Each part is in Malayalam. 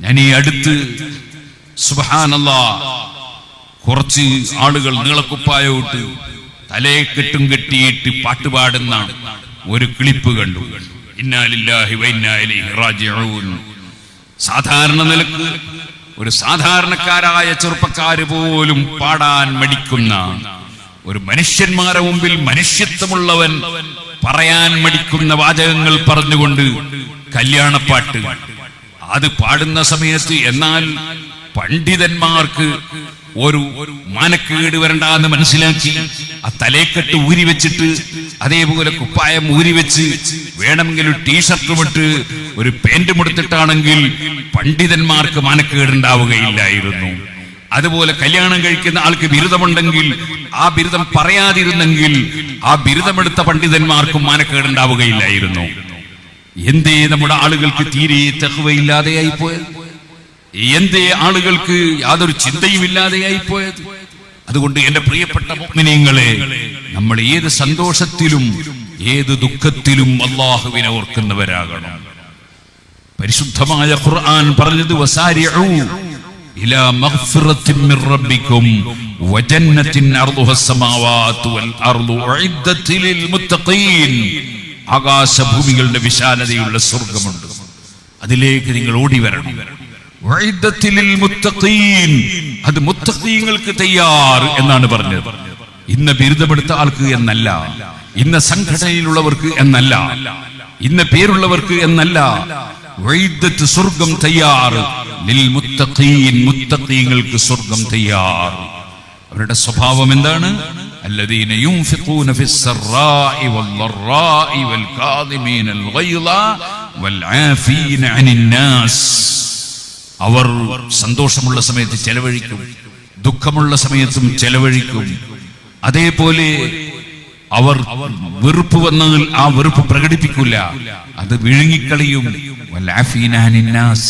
ഞാൻ ഈ അടുത്ത് സുബാനല്ല കുറച്ച് ആളുകൾ നീളക്കുപ്പായോട്ട് തലയെ കെട്ടും കെട്ടിയിട്ട് പാട്ടുപാടുന്ന ഒരു ക്ലിപ്പ് കണ്ടു. ഇന്നാലില്ലാഹി സാധാരണ നിലയ്ക്ക് ഒരു സാധാരണക്കാരായ ചെറുപ്പക്കാര് പോലും പാടാൻ മടിക്കുന്ന ഒരു മനുഷ്യന്മാരെ മുമ്പിൽ മനുഷ്യത്വമുള്ളവൻ പറയാൻ മടിക്കുന്ന വാചകങ്ങൾ പറഞ്ഞുകൊണ്ട് കല്യാണപ്പാട്ട് അത് പാടുന്ന സമയത്ത് എന്നാൽ പണ്ഡിതന്മാർക്ക് ഒരു മാനക്കേട് വരണ്ട എന്ന് മനസ്സിലാക്കി ആ തലേക്കെട്ട് ഊരി വെച്ചിട്ട് അതേപോലെ കുപ്പായം ഊരി വെച്ച് വേണമെങ്കിൽ ഒരു ടീഷർട്ടും ഇട്ട് ഒരു പാന്റും എടുത്തിട്ടാണെങ്കിൽ പണ്ഡിതന്മാർക്ക് മാനക്കേടുണ്ടാവുകയില്ലായിരുന്നു. അതുപോലെ കല്യാണം കഴിക്കുന്ന ആൾക്ക് ബിരുദമുണ്ടെങ്കിൽ ആ ബിരുദം പറയാതിരുന്നെങ്കിൽ ആ ബിരുദമെടുത്ത പണ്ഡിതന്മാർക്കും മാനക്കേടുണ്ടാവുകയില്ലായിരുന്നു. എന്തേ നമ്മുടെ ആളുകൾക്ക് തീരെ തെഹുവയില്ലാതെയായി പോയത് എന്തേ ആളുകൾക്ക് യാതൊരു ചിന്തയും ഇല്ലാതെയായി പോയത് അതുകൊണ്ട് എന്റെ പ്രിയപ്പെട്ട മുഗ്മിനീങ്ങളെ നമ്മൾ ഏത് സന്തോഷത്തിലും ഏത് ദുഃഖത്തിലും അള്ളാഹുവിനെ ഓർക്കുന്നവരാകണം. പരിശുദ്ധമായ ഖുർആൻ പറഞ്ഞത് വജന്നത്തിൻ ആകാശഭൂമികളുടെ വിശാലതയുള്ള സ്വർഗമുണ്ട്. അതിലേക്ക് നിങ്ങൾ ഓടി വരണം. അത് മുത്തഖീങ്ങൾക്ക് തയ്യാർ എന്നാണ് പറഞ്ഞത്. ഇന്ന ബിരുദമെടുത്ത ആൾക്ക് എന്നല്ല. ഇന്ന സംഘടനയിലുള്ളവർക്ക് എന്നല്ല. ഇന്ന പേരുള്ളവർക്ക് എന്നല്ല. സ്വർഗം തയ്യാർ. മുത്തഖീങ്ങൾക്ക് സ്വർഗം തയ്യാർ. അവരുടെ സ്വഭാവം എന്താണ്? الذين ينفقون في السراء والضراء والكاظمين الغيظ والعافين عن الناس അവർ സന്തോഷമുള്ള സമയത്ത് ചെലവഴിക്കും ദുഃഖമുള്ള സമയത്തും ചെലവഴിക്കും അതേപോലെ അവർ വെറുപ്പ് വന്നാൽ ആ വെറുപ്പ് പ്രകടിപ്പിക്കില്ല അത് വിഴുങ്ങിക്കളിയും വല്ലാഫീനാനിന്നാസ്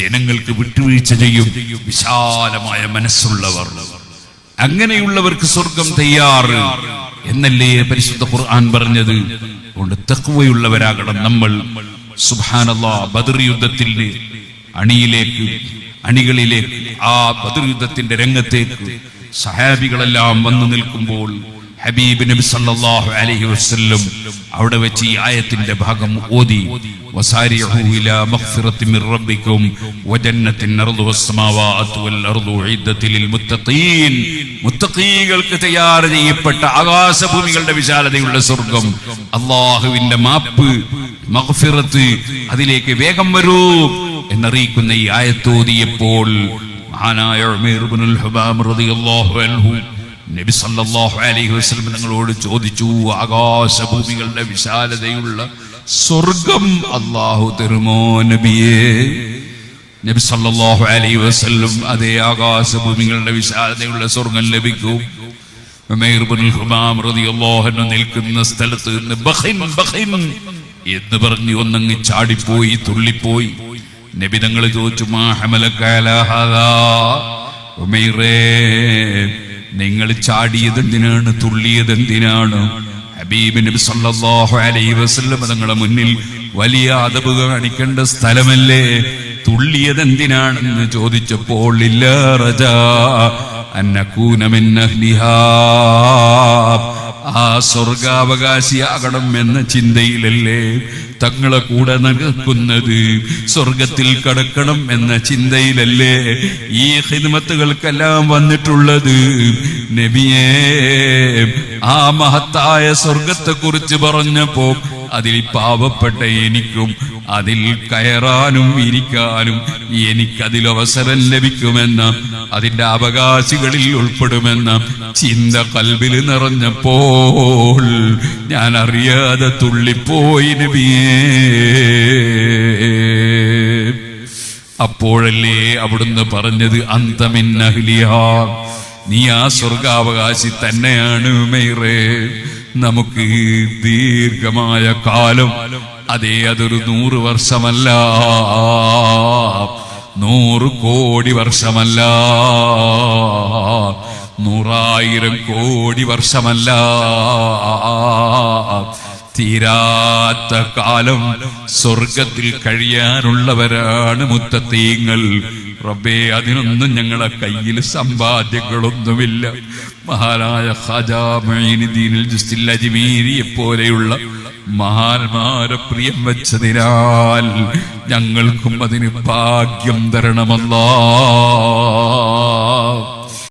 ജനങ്ങൾക്ക് വിട്ടുവീഴ്ച ചെയ്യും വിശാലമായ മനസ്സുള്ളവർ അങ്ങനെയുള്ളവർക്ക് സ്വർഗം തയ്യാറ് എന്നല്ലേ പരിശുദ്ധ ഖുർആൻ പറഞ്ഞത്? അതുകൊണ്ട് തെക്കുവയുള്ളവരാകണം നമ്മൾ. സുബാനല്ലാ ബദർ യുദ്ധത്തിൽ അണിയിലേക്ക് അണികളിലേക്ക് ആ ബദർ യുദ്ധത്തിന്റെ രംഗത്തേക്ക് സഹാബികളെല്ലാം വന്നു നിൽക്കുമ്പോൾ ഹബീബ് നബി സല്ലല്ലാഹു അലൈഹി വസല്ലം അവിടെ വെച്ച് ഈ ആയത്തിന്റെ ഭാഗം ഓതി വസാരിഉ ഇലാ മഗ്ഫിറത്തി മിർ റബ്ബികും വജന്നത്തിൻ അർദു സ്സമാവാതു വൽ അർദു ഉഇദ്ദത്തി ലിൽ മുത്തഖീൻ. മുത്തഖീകൾക്ക് തയ്യാർ ചെയ്യപ്പെട്ട ആകാശഭൂമികളുടെ വിശാലതയുള്ള സ്വർഗം. അള്ളാഹുവിന്റെ മാപ്പ് മഹഫിറത്ത് അതിലേക്ക് വേഗം വരൂ എന്നറിയിക്കുന്ന ഈ ആയത്തോതിയപ്പോൾ നബി സല്ലല്ലാഹു അലൈഹി വസല്ലം നിങ്ങളോട് ചോദിച്ചു ആകാശഭൂമികളുടെ വിശാലതയുള്ള സ്വർഗം അള്ളാഹു തരുമോ നബിയേ? നബി സല്ലല്ലാഹു അലൈഹി വസല്ലം അതേ ആകാശഭൂമികളുടെ വിശാലതയുള്ള സ്വർഗം ലഭിക്കും. നിൽക്കുന്ന സ്ഥലത്ത് നിന്ന് ബഖിൻ ബഖിൻ എന്ന് പറഞ്ഞ് ഒന്നങ്ങ് ചാടിപ്പോയി തുള്ളിപ്പോയി. നബി തങ്ങൾ ചോദിച്ചു നിങ്ങൾ ചാടിയത് എന്തിനാണ്? തുള്ളിയത് എന്തിനാണ്? ഹബീബ് നബി സല്ലല്ലാഹു അലൈഹി വസല്ലം തങ്ങളുടെ മുന്നിൽ വലിയ അദബ് കാണിക്കേണ്ട സ്ഥലമല്ലേ? തുള്ളിയത് എന്തിനാണെന്ന് ചോദിച്ചപ്പോൾ ഇല്ല ആ സ്വർഗാവകാശിയാകണം എന്ന ചിന്തയിലല്ലേ തങ്ങളെ കൂടെ നിൽക്കുന്നത് സ്വർഗത്തിൽ കടക്കണം എന്ന ചിന്തയിലല്ലേ ഈ ഹിദ്മത്തുകൾക്കെല്ലാം വന്നിട്ടുള്ളത്? നബിയേ ആ മഹത്തായ സ്വർഗത്തെ കുറിച്ച് പറഞ്ഞപ്പോ അതിൽ പാവപ്പെട്ട എനിക്കും അതിൽ കയറാനും ഇരിക്കാനും എനിക്കതിൽ അവസരം ലഭിക്കുമെന്ന അതിന്റെ അവകാശികളിൽ ഉൾപ്പെടുമെന്ന ചിന്ത കൽവിൽ നിറഞ്ഞപ്പോൾ ഞാൻ അറിയാതെ തുള്ളിപ്പോയി നബിയേ. അപ്പോഴല്ലേ അവിടുന്ന് പറഞ്ഞത് അന്തമിന്നഹ്ലിയാ. നീ ആ സ്വർഗാവകാശി തന്നെയാണ് മെയ്റേ നമുക്ക് ദീർഘമായ കാലം അതേ അതൊരു നൂറ് വർഷമല്ല. നൂറ് കോടി വർഷമല്ല. നൂറായിരം കോടി വർഷമല്ല. തീരാത്ത കാലം സ്വർഗത്തിൽ കഴിയാനുള്ളവരാണ് മുത്തത്തീങ്ങൾ. റബ്ബേ അതിനൊന്നും ഞങ്ങളെ കയ്യിൽ സമ്പാദ്യങ്ങളൊന്നുമില്ല. മഹാനായ അജ്മീരിയെ പോലെയുള്ള മഹാന്മാരെ പ്രിയം വെച്ചതിനാൽ ഞങ്ങൾക്കും അതിന് ഭാഗ്യം തരണമല്ലാ.